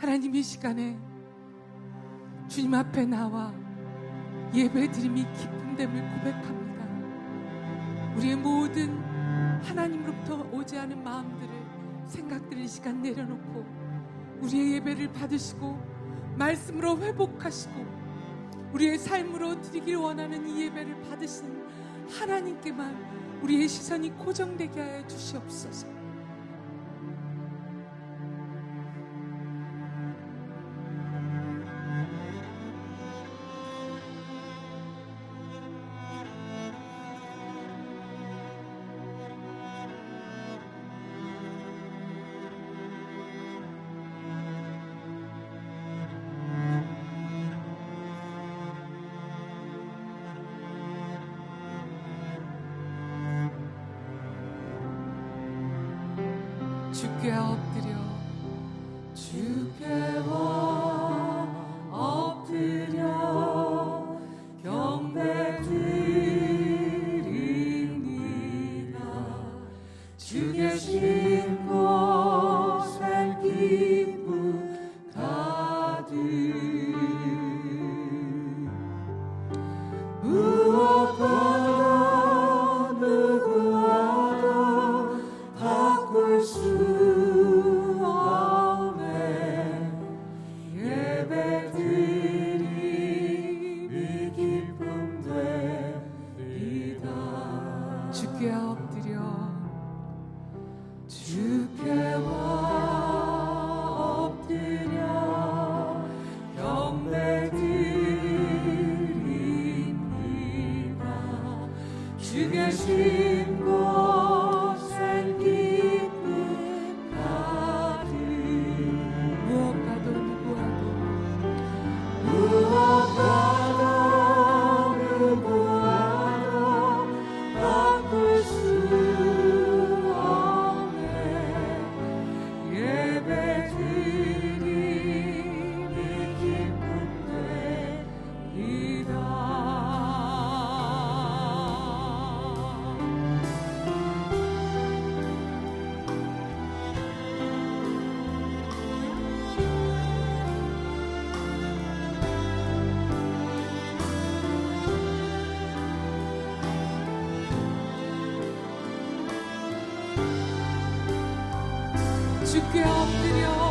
하나님 이 시간에 주님 앞에 나와 예배드림이 기쁨됨을 고백합니다. 우리의 모든 하나님으로부터 오지 않은 마음들을 생각들을 이 시간 내려놓고 우리의 예배를 받으시고 말씀으로 회복하시고 우리의 삶으로 드리길 원하는 이 예배를 받으신 하나님께만 우리의 시선이 고정되게 하여 주시옵소서. 주 주께 엎드려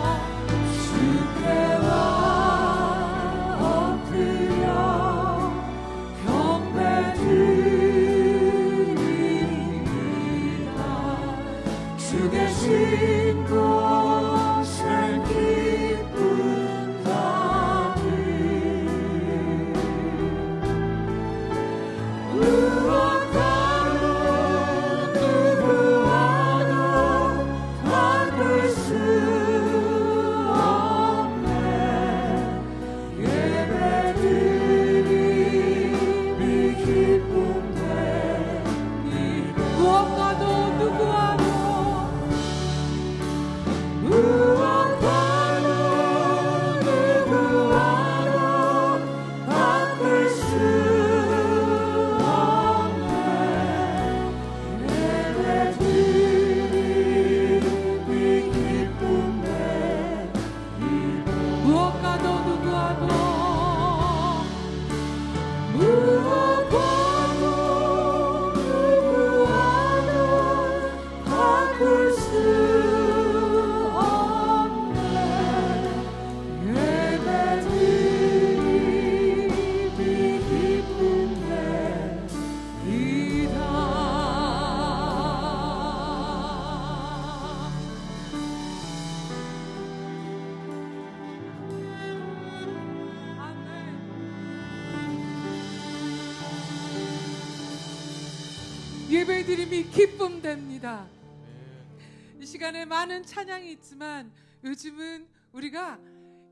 시간에 많은 찬양이 있지만 요즘은 우리가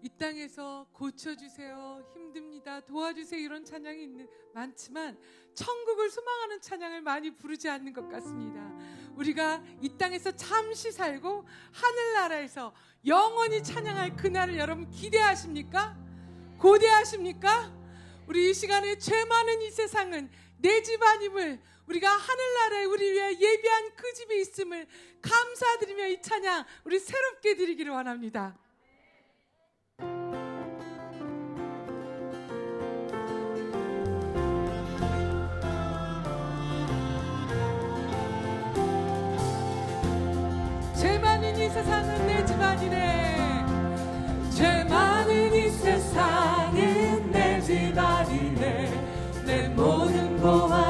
이 땅에서 고쳐주세요, 힘듭니다, 도와주세요 이런 찬양이 있는, 많지만 천국을 소망하는 찬양을 많이 부르지 않는 것 같습니다. 우리가 이 땅에서 잠시 살고 하늘나라에서 영원히 찬양할 그날을 여러분 기대하십니까? 고대하십니까? 우리 이 시간에 죄 많은 이 세상은 내 집안임을 우리가 하늘나라에 우리 위해 예비한 그 집이 있음을 감사드리며 이 찬양 우리 새롭게 드리기를 원합니다. 죄 많은 이 세상은 내 집 아니네 죄 많은 이 세상은 내 집 아니네 내 모든 보안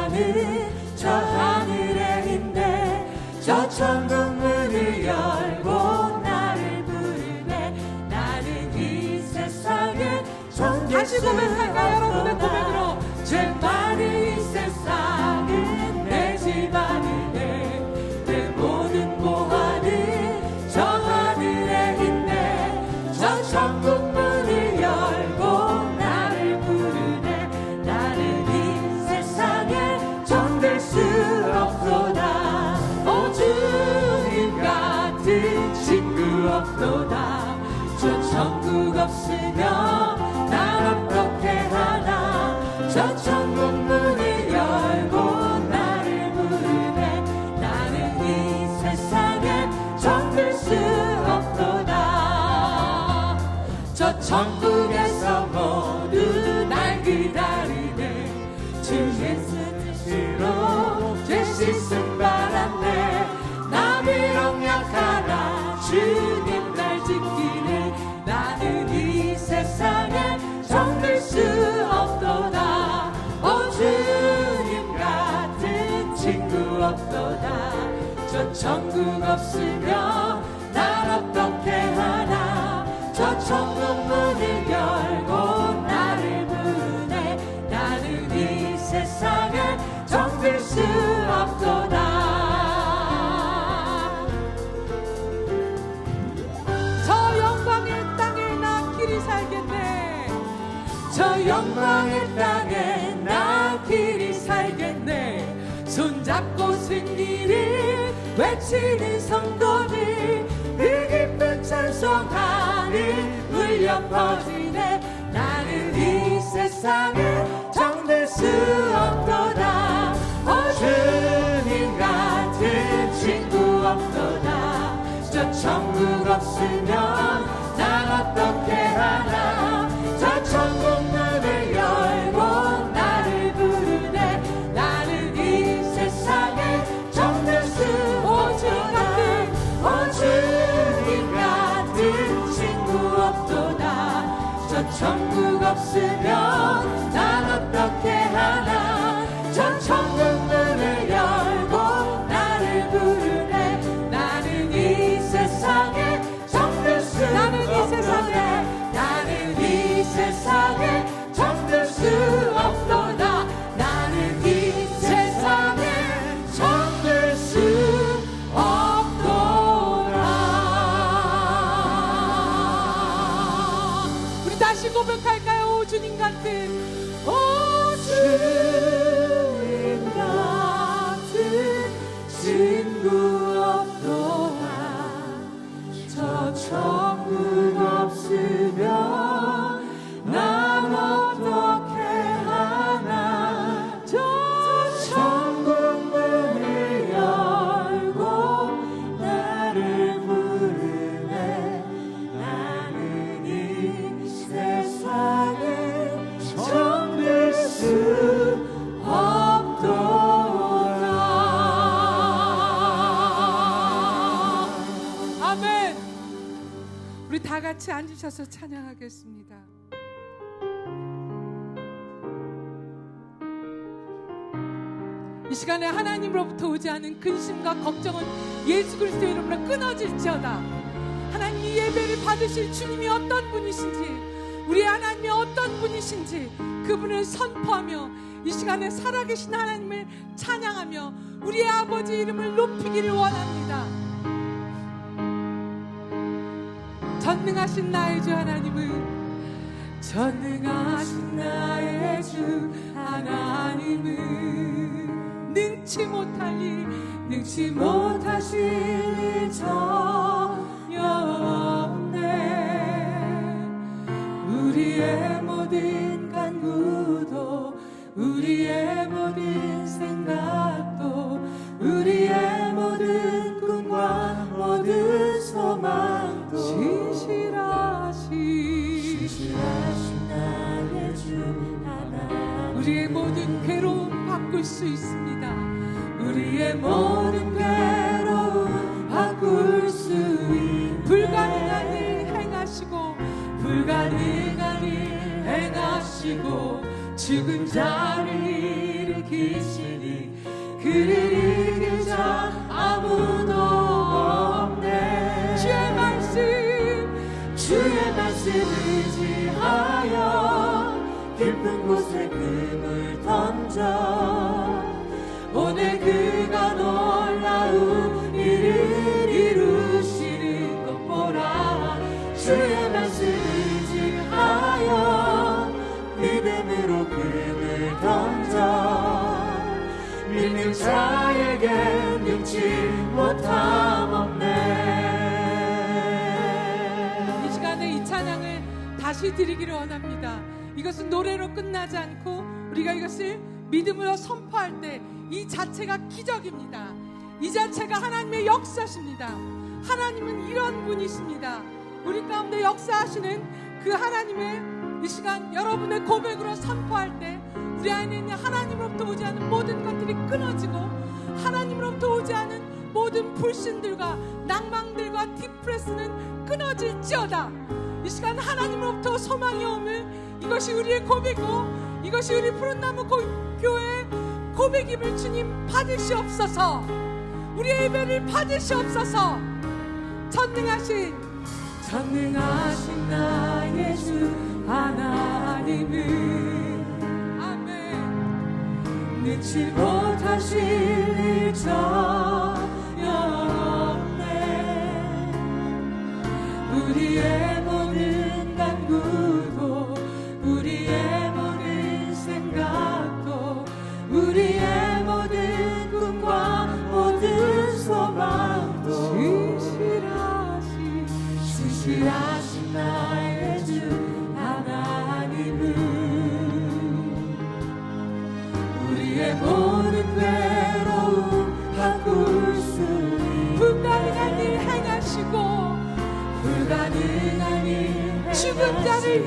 천국 문을 열고 나를 부르네. 나는 이 세상에 다시 고백할까요 여러분 없 천국 없으면 날 어떻게 하나? 저 천국 문을 열고 나를 부르네 나는 이 세상에 정들 수 없도다. 저 영광의 땅에 나 길이 살겠네. 저 영광의 땅에 나 길이 살겠네. 손잡고 승리를 외치는 성도들 그 기쁜 찬송하니 울려 퍼지네. 나는 이 세상에 정될 수 없도다. 오 주님 같은 친구 없도다. 저 천국 없으면 난 어떻게 하나 천 저 앉으셔서 찬양하겠습니다 이 시간에 하나님으로부터 오지 않은 근심과 걱정은 예수 그리스도 이름으로 끊어질지어다 하나님 이 예배를 받으실 주님이 어떤 분이신지 우리 하나님이 어떤 분이신지 그분을 선포하며 이 시간에 살아계신 하나님을 찬양하며 우리의 아버지 이름을 높이기를 원합니다. 전능하신 나의 주 하나님은 전능하신 나의 주 하나님은 능치 못할 일 능치 못하실 일 전혀 없네. 우리의 모든 간구도 우리의 모든 생각 괴로움 바꿀 수 있습니다. 우리의 모든 괴로움 바꿀 수 있네 불가능한 일 행하시고 죽은 자를 일으키시니 그를 이길 자 아무도 없네. 주의 말씀 주의 말씀 의지하여 깊은 곳 던져 오늘 그가 놀라운 일을 이루시는 것 보라 주의 말씀 의지하여 믿음으로 금을 던져 믿는 자에게 능치 못함 없네 이 시간에 이 찬양을 다시 드리기를 원합니다. 이것은 노래로 끝나지 않고 우리가 이것을 믿음으로 선포할 때 이 자체가 기적입니다. 이 자체가 하나님의 역사십니다. 하나님은 이런 분이십니다. 우리 가운데 역사하시는 그 하나님의 이 시간 여러분의 고백으로 선포할 때 우리 안에 있는 하나님으로부터 오지 않은 모든 것들이 끊어지고 하나님으로부터 오지 않은 모든 불신들과 낭망들과 디프레스는 끊어질지어다. 이 시간 하나님으로부터 소망이 오물 이것이 우리의 고백이고 이것이 우리 푸른나무 고- 교회 고백임을 주님 받으시옵소서. 우리의 예배를 받으시옵소서. 전능하신 전능하신 나의 주 하나님은 아멘. 능치 못하실 일 전혀 없네 우리의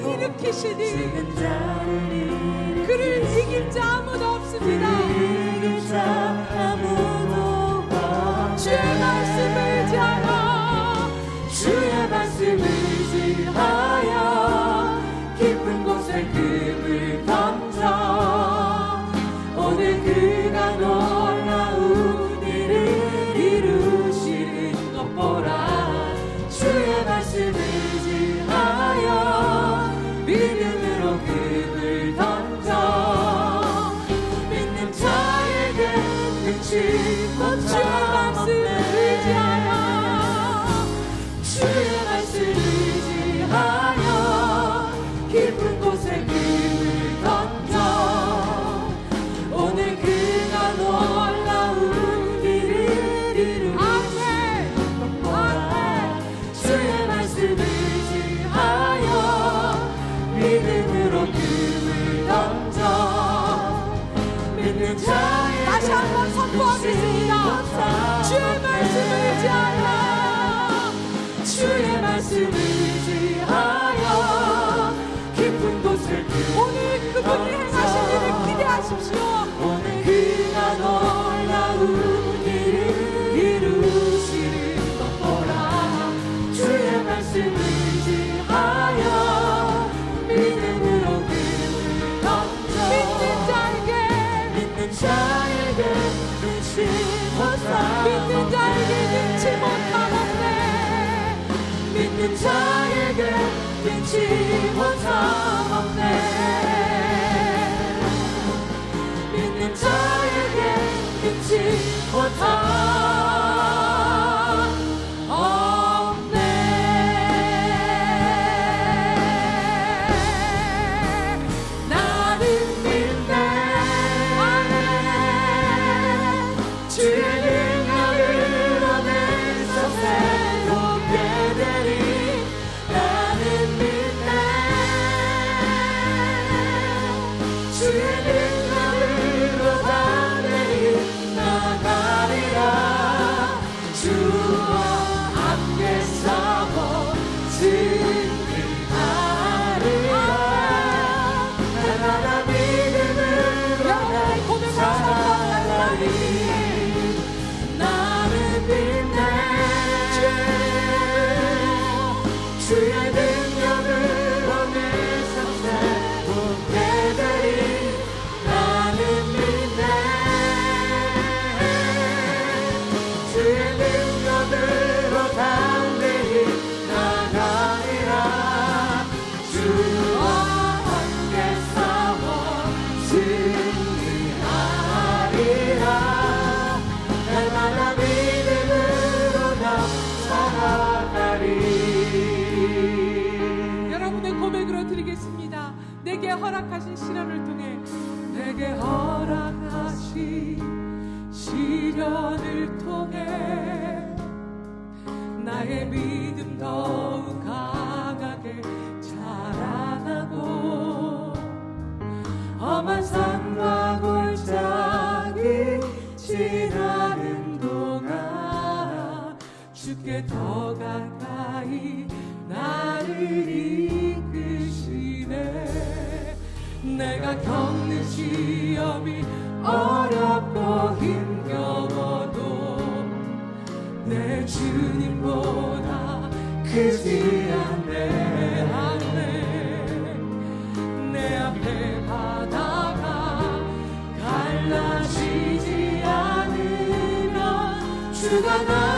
일으키시니 그를 이길 자 아무도 없습니다. 주의 말씀 의 믿는 자에게 눈치 못함 없네 여러분의 고백으로 드리겠습니다. 내게 허락하신 시련을 통해 내게 허락하신 시련을 통해 나의 믿음 더욱 강하게 자라나고 주께 더 가까이 나를 이끄시네. 내가 겪는 시험이 어렵고 힘겨워도 내 주님보다 크지 않네 않네. 내 앞에 바다가 갈라지지 않으면 주가 나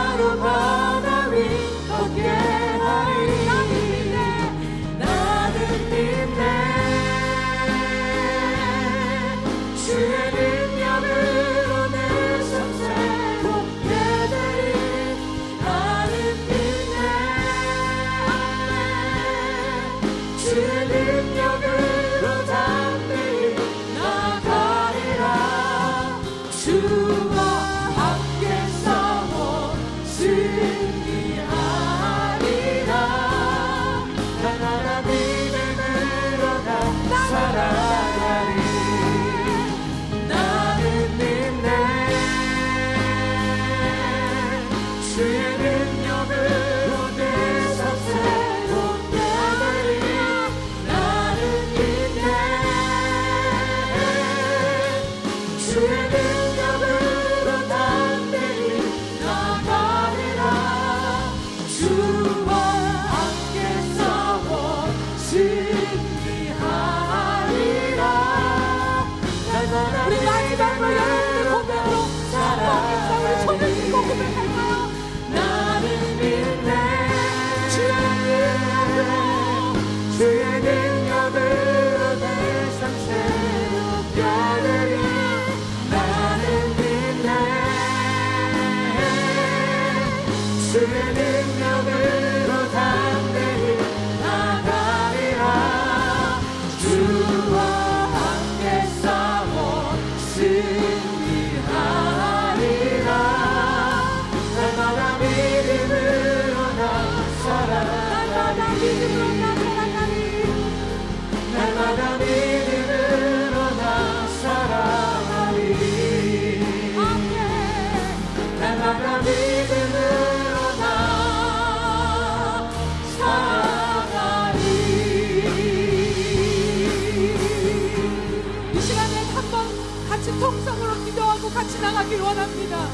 주 같이 나가길 원합니다.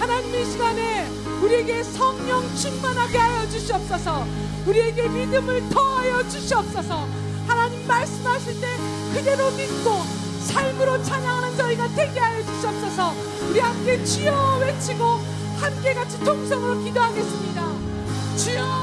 하나님 이 시간에 우리에게 성령 충만하게 하여 주시옵소서. 우리에게 믿음을 더하여 주시옵소서. 하나님 말씀하실 때 그대로 믿고 삶으로 찬양하는 저희가 되게 하여 주시옵소서. 우리 함께 주여 외치고 함께 같이 통성으로 기도하겠습니다. 주여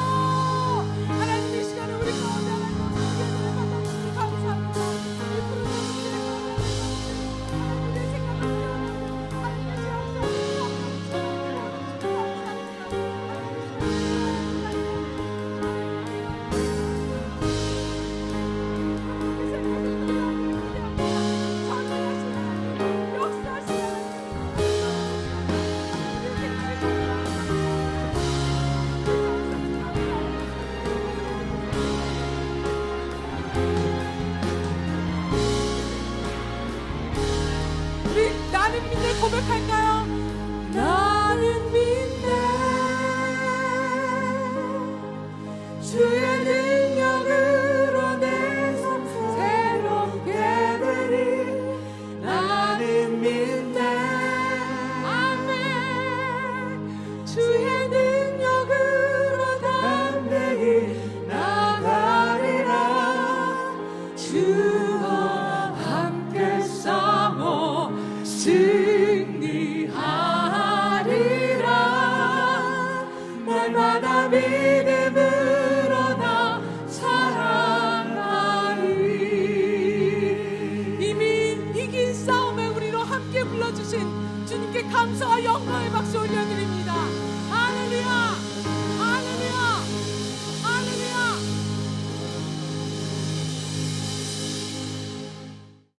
아